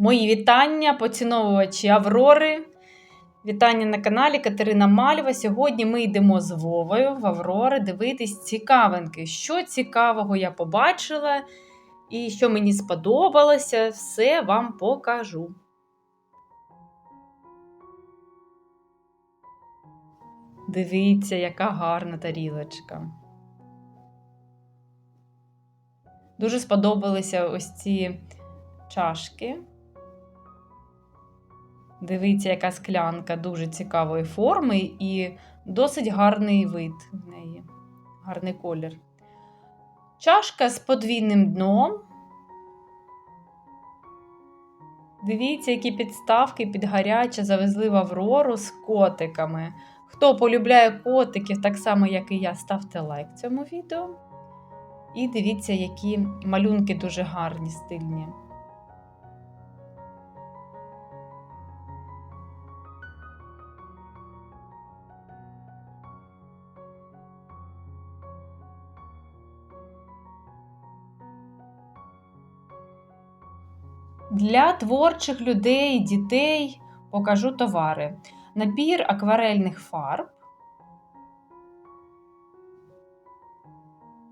Мої вітання, поціновувачі Аврори. Вітання на каналі Катерина Мальва. Сьогодні ми йдемо з Вовою в Аврори дивитись цікавинки. Що цікавого я побачила і що мені сподобалося, все вам покажу. Дивіться, яка гарна тарілочка. Дуже сподобалися ось ці чашки. Дивіться, яка склянка дуже цікавої форми і досить гарний вид в неї, гарний колір. Чашка з подвійним дном. Дивіться, які підставки під гаряче завезли в Аврору з котиками. Хто полюбляє котиків, так само, як і я, ставте лайк цьому відео. І дивіться, які малюнки дуже гарні, стильні. Для творчих людей, дітей покажу товари. Набір акварельних фарб.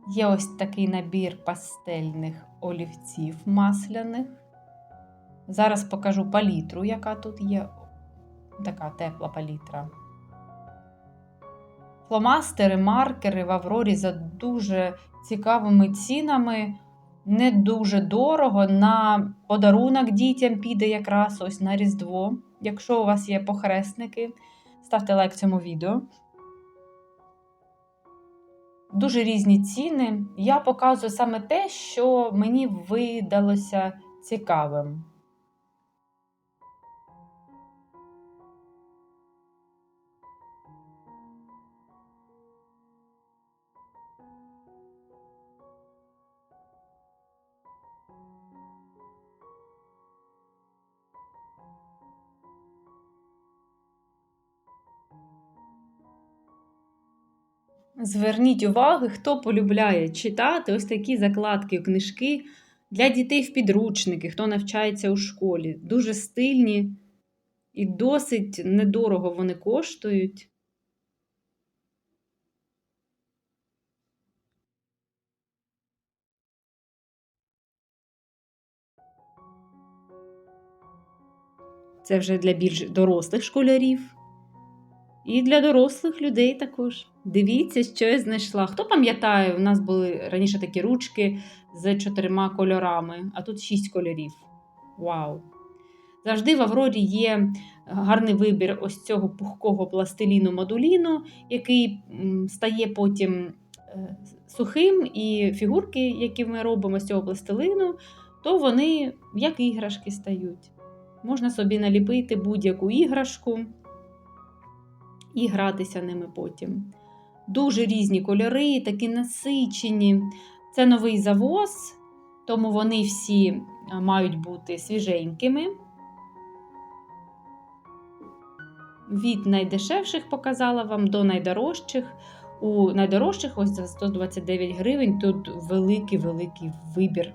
Є ось такий набір пастельних олівців масляних. Зараз покажу палітру, яка тут є. Така тепла палітра. Фломастери, маркери в Аврорі за дуже цікавими цінами. Не дуже дорого. На подарунок дітям піде якраз ось на Різдво. Якщо у вас є похресники, ставте лайк цьому відео. Дуже різні ціни. Я показую саме те, що мені видалося цікавим. Зверніть увагу, хто полюбляє читати ось такі закладки, книжки для дітей в підручники, хто навчається у школі. Дуже стильні і досить недорого вони коштують. Це вже для більш дорослих школярів. І для дорослих людей також. Дивіться, що я знайшла. Хто пам'ятає, у нас були раніше такі ручки з чотирма кольорами, а тут шість кольорів. Вау! Завжди в Аврорі є гарний вибір ось цього пухкого пластиліну модуліну, який стає потім е, сухим, і фігурки, які ми робимо з цього пластилину, то вони як іграшки стають. Можна собі наліпити будь-яку іграшку і гратися ними потім. Дуже різні кольори, такі насичені. Це новий завоз, тому вони всі мають бути свіженькими. Від найдешевших показала вам до найдорожчих. У найдорожчих ось за 129 гривень тут великий-великий вибір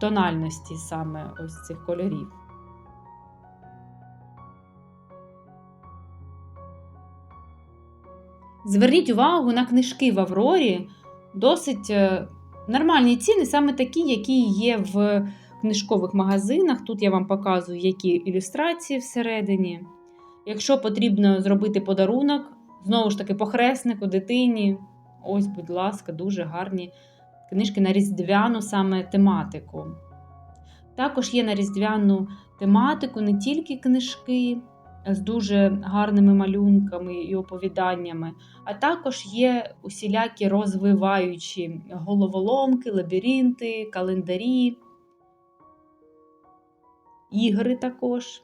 тональності саме ось цих кольорів. Зверніть увагу на книжки в Аврорі, досить е, нормальні ціни, саме такі, які є в книжкових магазинах. Тут я вам показую, які ілюстрації всередині. Якщо потрібно зробити подарунок, знову ж таки, похреснику, дитині. Ось, будь ласка, дуже гарні книжки на різдвяну саме тематику. Також є на різдвяну тематику не тільки книжки з дуже гарними малюнками і оповіданнями, а також є усілякі розвиваючі головоломки, лабіринти, календарі, ігри також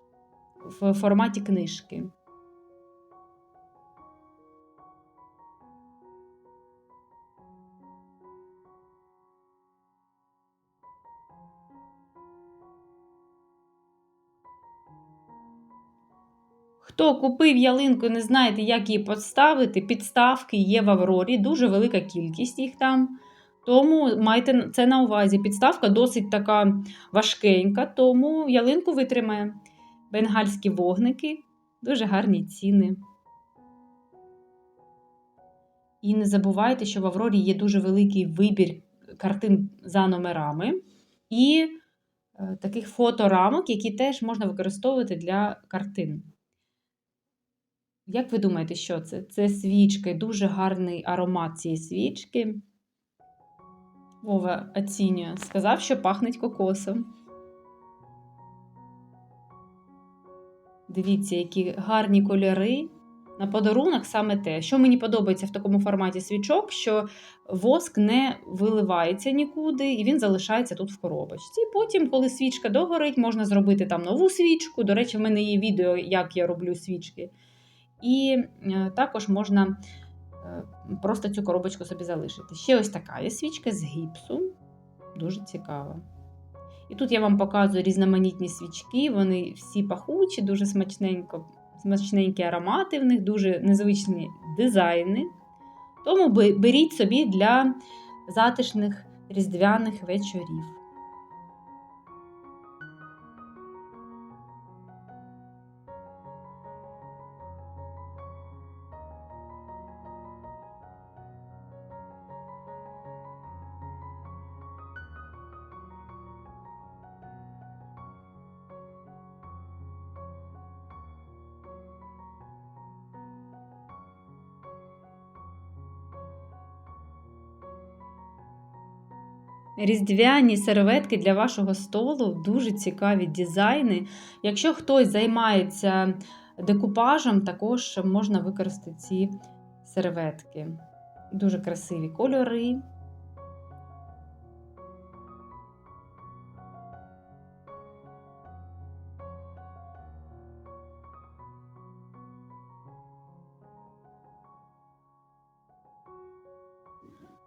в форматі книжки. Хто купив ялинку, не знаєте, як її поставити, підставки є в Аврорі, дуже велика кількість їх там. Тому майте це на увазі. Підставка досить така важкенька, тому ялинку витримає. Бенгальські вогники, дуже гарні ціни. І не забувайте, що в Аврорі є дуже великий вибір картин за номерами і е, таких фоторамок, які теж можна використовувати для картин. Як ви думаєте, що це? Це свічки, дуже гарний аромат цієї свічки. Вова оцінює. Сказав, що пахнеть кокосом. Дивіться, які гарні кольори. На подарунок саме те, що мені подобається в такому форматі свічок, що воск не виливається нікуди, і він залишається тут в коробочці. І потім, коли свічка догорить, можна зробити там нову свічку. До речі, в мене є відео, як я роблю свічки. І е, також можна е, просто цю коробочку собі залишити. Ще ось така є свічка з гіпсу. Дуже цікава. І тут я вам показую різноманітні свічки, вони всі пахучі, дуже смачненько, смачненькі аромати в них, дуже незвичні дизайни. Тому беріть собі для затишних різдвяних вечорів. Різдвяні серветки для вашого столу дуже цікаві дизайни. Якщо хтось займається декупажем, також можна використати ці серветки. Дуже красиві кольори.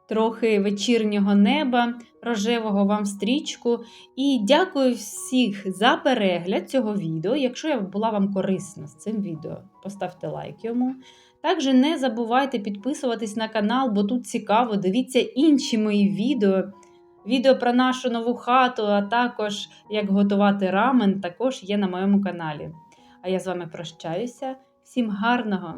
Трохи вечірнього неба, рожевого вам стрічку. І дякую всіх за перегляд цього відео. Якщо я була вам корисна з цим відео, поставте лайк йому. Також не забувайте підписуватись на канал, бо тут цікаво, дивіться інші мої відео. Відео про нашу нову хату, а також як готувати рамен, також є на моєму каналі. А я з вами прощаюся. Всім гарного!